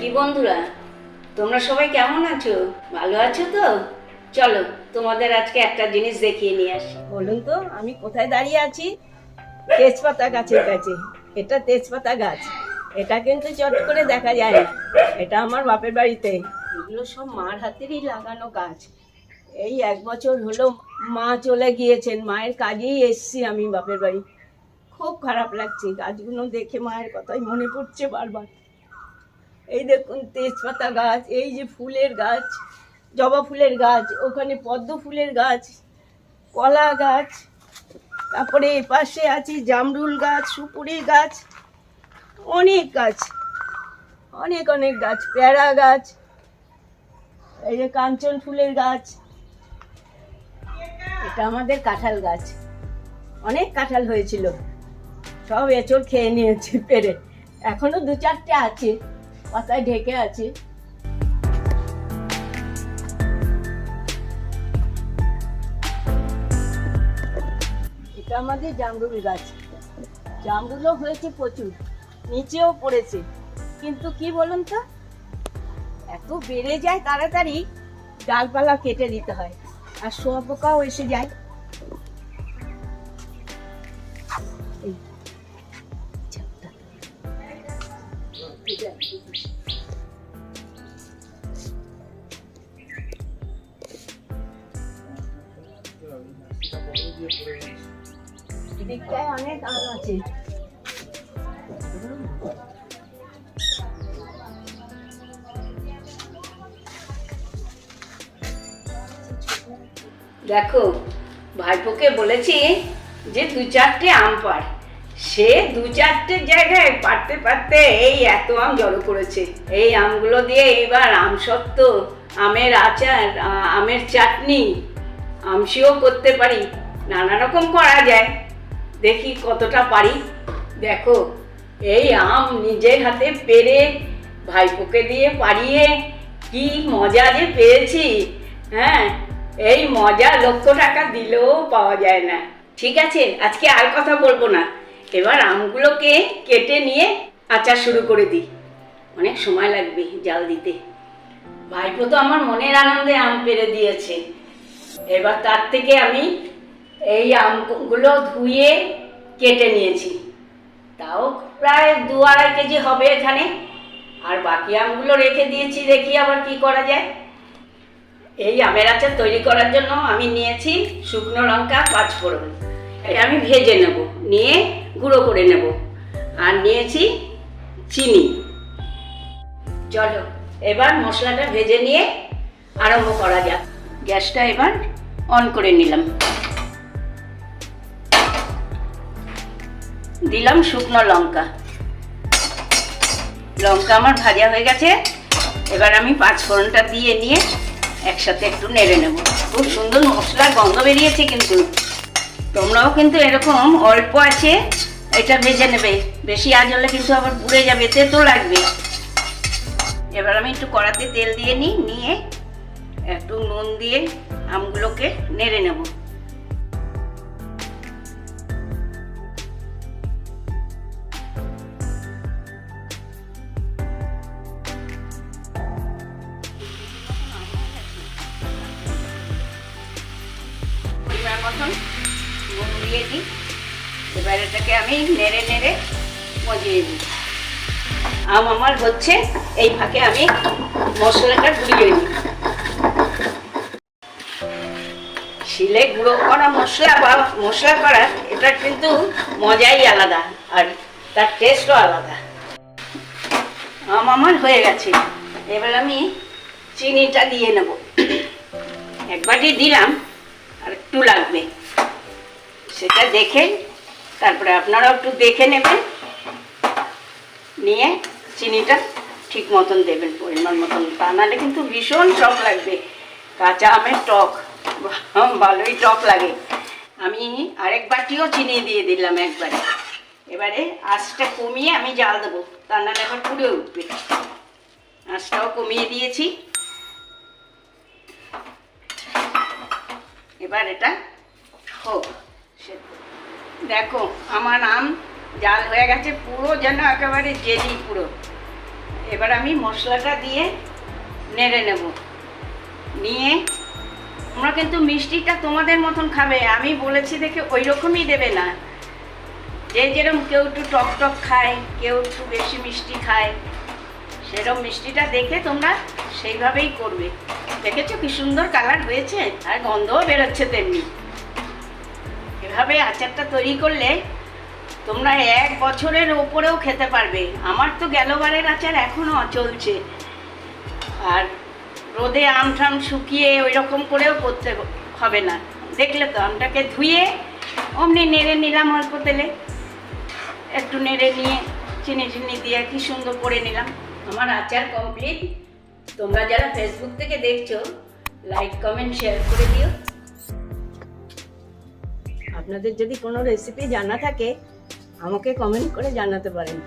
কি বন্ধুরা? তোমরা সবাই কেমন আছো? ভালো আছো তো? চলো, তোমাদের আজকে একটা জিনিস দেখিয়ে নিয়ে আসি। বলুন তো, আমি কোথায় দাঁড়িয়ে আছি? তেজপাতা গাছের কাছে। এটা তেজপাতা গাছ। এটা কিন্তু চট করে দেখা যায় না এটা আমার বাপের বাড়িতে। এগুলো সব মার হাতেরই লাগানো গাছ। এই এক বছর হলো মা চলে গিয়েছেন। মায়ের কাজেই এসছি আমি বাপের বাড়ি। খুব খারাপ লাগছে। গাছগুলো দেখে মায়ের কথাই মনে পড়ছে বারবার। এই দেখুন তেজপাতা গাছ, এই যে ফুলের গাছ, জবা ফুলের গাছ, ওখানে পদ্ম ফুলের গাছ, কলা গাছ, তারপরে পাশে আছে জামরুল গাছ, সুপুরি গাছ, অনেক গাছ, অনেক অনেক গাছ, পেয়ারা গাছ, এই যে কাঞ্চন ফুলের গাছ, এটা আমাদের কাঁঠাল গাছ। অনেক কাঁঠাল হয়েছিল। সব এঁচড় খেয়ে নিয়েছে, পেরে। এখনও দু চারটে আছে। পাতায় ঢেকে আছে। এটা আমাদের জামরুল গাছ। জামরুলও হয়েছে প্রচুর, নিচেও পড়েছে। কিন্তু কি বলুন তো? এত বেড়ে যায় তাড়াতাড়ি, ডালপালা কেটে দিতে হয়। আর শুয়োপোকাও এসে যায়। দেখো ভাইপোকে বলেছি যে দু চারটে আম পার সে দু চারটে জায়গায় পারতে পারতে এই এত আম জড়ো করেছে। এই আমগুলো দিয়ে এইবার আম সত্ত্ব, আমের আচার আমের চাটনি আমসিও করতে পারি। নানা রকম করা যায়। দেখি কতটা পারি। দেখো, এই আম নিজের হাতে পেরে, ভাইপোকে দিয়ে পারিয়ে কি মজা যে পেয়েছি। হ্যাঁ এই মজা লক্ষ টাকা দিলেও পাওয়া যায় না। ঠিক আছে, আজকে আর কথা বলব না। এবার আমগুলোকে কেটে নিয়ে আচার শুরু করে দিই। অনেক সময় লাগবে জাল দিতে। ভাইপো তো আমার মনের আনন্দে আম পেরে দিয়েছে। এবার তার থেকে আমি এই আমগুলো ধুয়ে কেটে নিয়েছি। তাও প্রায় দু আড়াই কেজি হবে এখানে। আর বাকি আমগুলো রেখে দিয়েছি, দেখি আবার কি করা যায়। এই আমের আচার তৈরি করার জন্য আমি নিয়েছি শুকনো লঙ্কা পাঁচ ফোড়ন এটা আমি ভেজে নেব, নিয়ে গুঁড়ো করে নেব। আর নিয়েছি চিনি। চলো, এবার মশলাটা ভেজে নিয়ে আরম্ভ করা যাক। গ্যাসটা এবার অন করে নিলাম। দিলাম শুকনো লঙ্কা। লঙ্কা আমার ভাজা হয়ে গেছে। এবার আমি পাঁচ ফোড়নটা দিয়ে নিয়ে একসাথে একটু নেড়ে নেব। খুব সুন্দর মশলার গন্ধ বেরিয়েছে কিন্তু। তোমরাও কিন্তু এরকম অল্প আছে, এটা ভেজে নেবে। বেশি আজ হলে কিন্তু আবার পুড়ে যাবে তেতো লাগবে। এবার আমি একটু কড়াতে তেল দিয়ে নিই, নিয়ে একটু নুন দিয়ে আমগুলোকে নেড়ে নেব। পরিমাণ দিয়ে দিই এবার এটাকে আমি নেড়ে নেড়ে মজিয়ে দিই আম আমার হচ্ছে, এই ফাঁকে আমি মশলাটা গুলিয়ে নিই। শিলে গুঁড়ো করা মশলা বা মশলা করা, এটা কিন্তু মজাই আলাদা আর তার টেস্টও আলাদা। আম আমার হয়ে গেছে। এবার আমি চিনিটা দিয়ে নেব। এক বাটি দিলাম, আর একটু লাগবে। সেটা দেখে তারপরে আপনারাও একটু দেখে নেবেন। নিয়ে চিনিটা ঠিক মতন দেবেন, পরিমাণ মতন। তা নাহলে কিন্তু ভীষণ টক লাগবে। কাঁচা আমের টক। ভালোই টক লাগে। আমি আরেক বাটিও চিনি দিয়ে দিলাম একবারে। এবারে আঁচটা কমিয়ে আমি জাল দেবো। তা নাহলে আবার পুড়ে উঠবে। আঁচটাও কমিয়ে দিয়েছি। এবার এটা হোক। দেখো, আমার আম জাল হয়ে গেছে পুরো যেন একেবারে জেলি পুরো। এবার আমি মশলাটা দিয়ে নেড়ে নেব। নিয়ে তোমরা কিন্তু মিষ্টিটা তোমাদের মতন খাবে, আমি বলেছি দেখে ওই রকমই দেবে না। যে যেরকম কেউ একটু টক টক খায়, কেউ একটু বেশি মিষ্টি খায় সেরকম মিষ্টিটা দেখে তোমরা সেইভাবেই করবে। দেখেছ কি সুন্দর কালার হয়েছে? আর গন্ধও বেরোচ্ছে তেমনি। এভাবে আচারটা তৈরি করলে তোমরা এক বছরের ওপরেও খেতে পারবে। আমার তো গেলবারের আচার এখনও চলছে। আর রোদে আম ঠাম শুকিয়ে ওই রকম করেও করতে হবে না। দেখলে তো আমটাকে ধুয়ে অমনি নেড়ে নিলাম অল্প তেলে। একটু নেড়ে নিয়ে চিনি চিনি দিয়ে কি সুন্দর করে নিলাম। আমার আচার কমপ্লিট। তোমরা যারা ফেসবুক থেকে দেখছ লাইক কমেন্ট শেয়ার করে দিও। আপনাদের যদি কোনো রেসিপি জানা থাকে আমাকে কমেন্ট করে জানাতে পারেন।